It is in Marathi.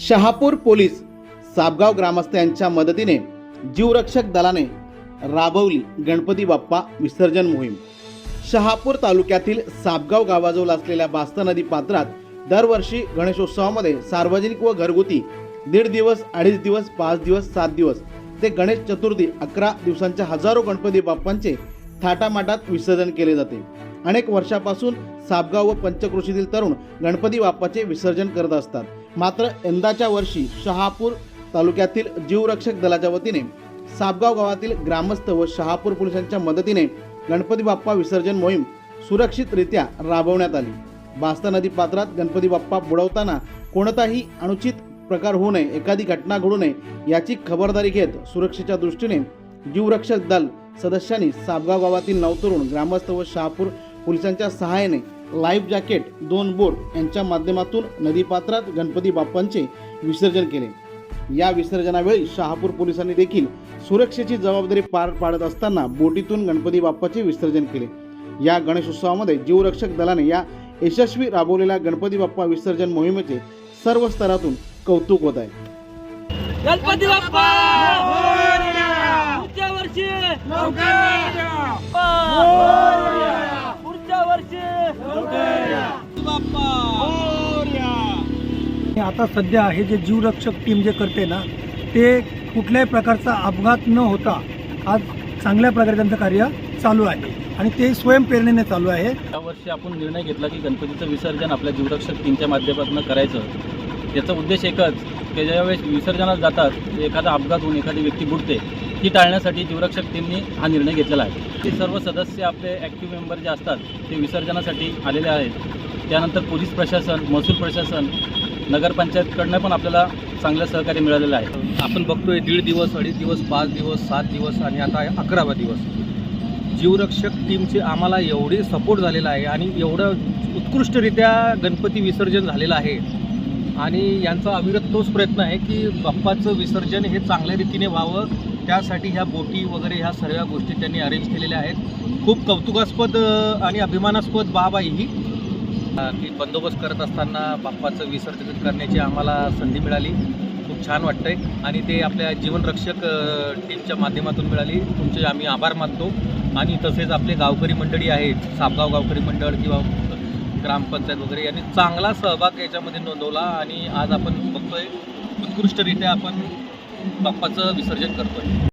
शहापूर पोलीस सापगाव ग्रामस्थ यांच्या मदतीने जीवरक्षक दलाने राबवली गणपती बाप्पा विसर्जन मोहीम. शहापूर तालुक्यातील सापगाव गावाजवळ असलेल्या बास्ता नदी पात्रात दरवर्षी गणेशोत्सवामध्ये सार्वजनिक व घरगुती दीड दिवस अडीच दिवस पाच दिवस सात दिवस ते गणेश चतुर्थी अकरा दिवसांच्या हजारो गणपती बाप्पांचे थाटामाटात विसर्जन केले जाते. अनेक वर्षापासून सापगाव व पंचक्रोशीतील तरुण गणपती बाप्पाचे विसर्जन करत असतात. मात्र यंदाच्या वर्षी शहापूर तालुक्यातील जीवरक्षक दलाच्या वतीने सापगाव गावातील ग्रामस्थ व शहापूर पोलिसांच्या मदतीने गणपती बाप्पा विसर्जन मोहीम सुरक्षितरित्या राबवण्यात आली. बास्ता नदी पात्रात गणपती बाप्पा बुडवताना कोणताही अनुचित प्रकार होऊ नये एखादी घटना घडू नये याची खबरदारी घेत सुरक्षेच्या दृष्टीने जीवरक्षक दल सदस्यांनी सापगाव गावातील नवतरुण ग्रामस्थ व शहापूर पोलिसांच्या सहाय्याने लाईफ जॅकेट दोन बोट यांच्या माध्यमातून नदीपात्रात गणपती बाप्पांचे विसर्जन केले. या विसर्जनावेळी शहापूर पोलिसांनी देखील सुरक्षेची जबाबदारी पार पाडत असताना बोटीतून गणपती बाप्पाचे विसर्जन केले. या गणेशोत्सवामध्ये जीवरक्षक दलाने या यशस्वी राबवलेल्या गणपती बाप्पा विसर्जन मोहिमेचे सर्व स्तरातून कौतुक होत आहे. गणपती बाप्पा! आता सध्या हे जे जीवरक्षक टीम जे करते ना ते कुठल्याही प्रकारचा अपघात न होता आज चांगल्या प्रकारे त्यांचं कार्य चालू आहे. आणि ते स्वयंप्रेरणेने चालू आहे. यावर्षी आपण निर्णय घेतला की गणपतीचं विसर्जन आपल्या जीवरक्षक टीमच्या माध्यमातून करायचं. याचा उद्देश एकच की ज्यावेळेस विसर्जनात जातात एखादा अपघात होऊन एखादी व्यक्ती बुडते ती टाळण्यासाठी जीवरक्षक टीमनी हा निर्णय घेतलेला आहे. ते सर्व सदस्य आपले ॲक्टिव्ह मेंबर जे असतात ते विसर्जनासाठी आलेले आहेत. त्यानंतर पोलीस प्रशासन महसूल प्रशासन नगरपंचायतकडनं पण आपल्याला चांगलं सहकार्य मिळालेलं आहे. आपण बघतोय दीड दिवस अडीच दिवस पाच दिवस सात दिवस आणि आता अकरावा दिवस. जीवरक्षक टीमचे आम्हाला एवढे सपोर्ट झालेला आहे आणि एवढं उत्कृष्टरित्या गणपती विसर्जन झालेलं आहे. आणि यांचा अविरत तोच प्रयत्न आहे की बाप्पाचं विसर्जन हे चांगल्या रीतीने व्हावं. त्यासाठी ह्या बोटी वगैरे ह्या सर्व गोष्टी त्यांनी अरेंज केलेल्या आहेत. खूप कौतुकास्पद आणि अभिमानास्पद बाब आहे ही. की बंदोबस्त करत असताना बाप्पाचं विसर्जन करण्याची आम्हाला संधी मिळाली. खूप छान वाटतंय. आणि ते आपल्या जीवनरक्षक टीमच्या माध्यमातून मिळाली. तुमचे आम्ही आभार मानतो. आणि तसेच आपले गावकरी मंडळी आहेत सापगाव गावकरी मंडळ किंवा ग्रामपंचायत वगैरे यांनी चांगला सहभाग याच्यामध्ये नोंदवला. आणि आज आपण बघतोय उत्कृष्टरित्या आपण बाप्पाचं विसर्जन करतोय.